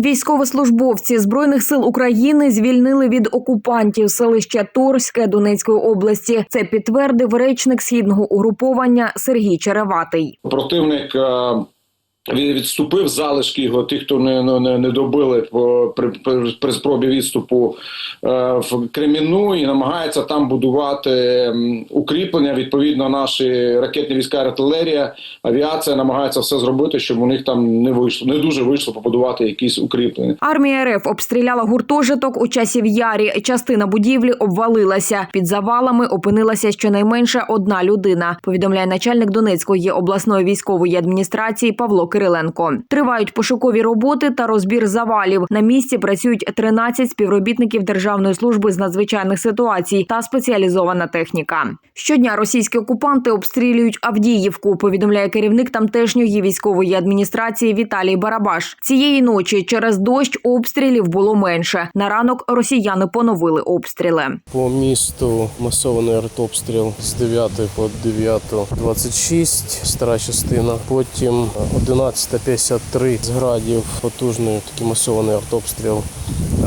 Військовослужбовці збройних сил України звільнили від окупантів селище Торське Донецької області. Це підтвердив речник східного угруповання Сергій Череватий. Противник е, відступив залишки його, тих, хто не, не, не- добили при, при, спробі відступу е, в Креміну і намагається там будувати укріплення. Відповідно, наші ракетні війська, артилерія, авіація намагається все зробити, щоб у них там не вийшло, не дуже вийшло побудувати якісь укріплення. Армія РФ обстріляла гуртожиток у часів ярі. Частина будівлі обвалилася. Під завалами опинилася щонайменше одна людина. Повідомляє начальник Донецької обласної військової адміністрації Павло Кириленко. Тривають пошукові роботи та розбір завалів. На місці працюють 13 співробітників Державної служби з надзвичайних ситуацій та спеціалізована техніка. Щодня російські окупанти обстрілюють Авдіївку. Повідомляє керівник тамтешньої військової адміністрації Віталій Барабаш. Цієї ночі через дощ обстрілів було менше. На ранок росіяни поновили обстріли. По місту масований артобстріл з 9 по 9 26, стара частина. Потім 11.53 з градів, потужний такий масований артобстріл.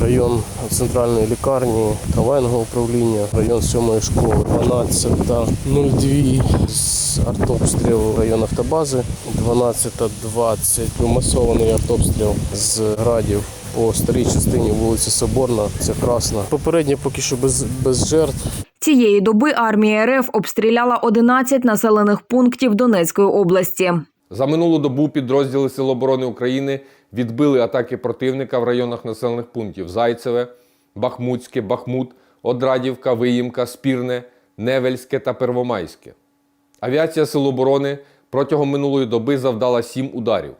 Район центральної лікарні та воєнного управління, район 7 школи, 12.02 з артобстріл район автобази, 12.20 масований артобстріл з градів по старій частині вулиці Соборна, це Красна. Попередньо поки що без, без жертв. Цієї доби армія РФ обстріляла 11 населених пунктів Донецької області. За минулу добу підрозділи Сил оборони України відбили атаки противника в районах населених пунктів Зайцеве, Бахмутське, Бахмут, Одрадівка, Виїмка, Спірне, Невельське та Первомайське. Авіація Сил оборони протягом минулої доби завдала сім ударів.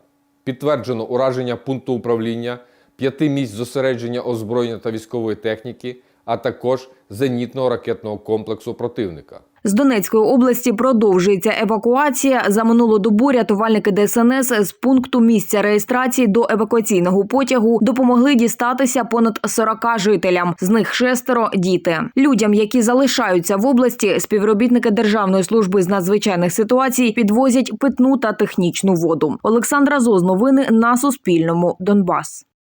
Підтверджено ураження пункту управління, п'яти місць зосередження озброєння та військової техніки, а також зенітного ракетного комплексу противника. З Донецької області продовжується евакуація. За минулу добу рятувальники ДСНС з пункту місця реєстрації до евакуаційного потягу допомогли дістатися понад 40 жителям. З них шестеро діти. Людям, які залишаються в області, співробітники Державної служби з надзвичайних ситуацій підвозять питну та технічну воду. Олександра Зоз, новини на Суспільному. Донбас.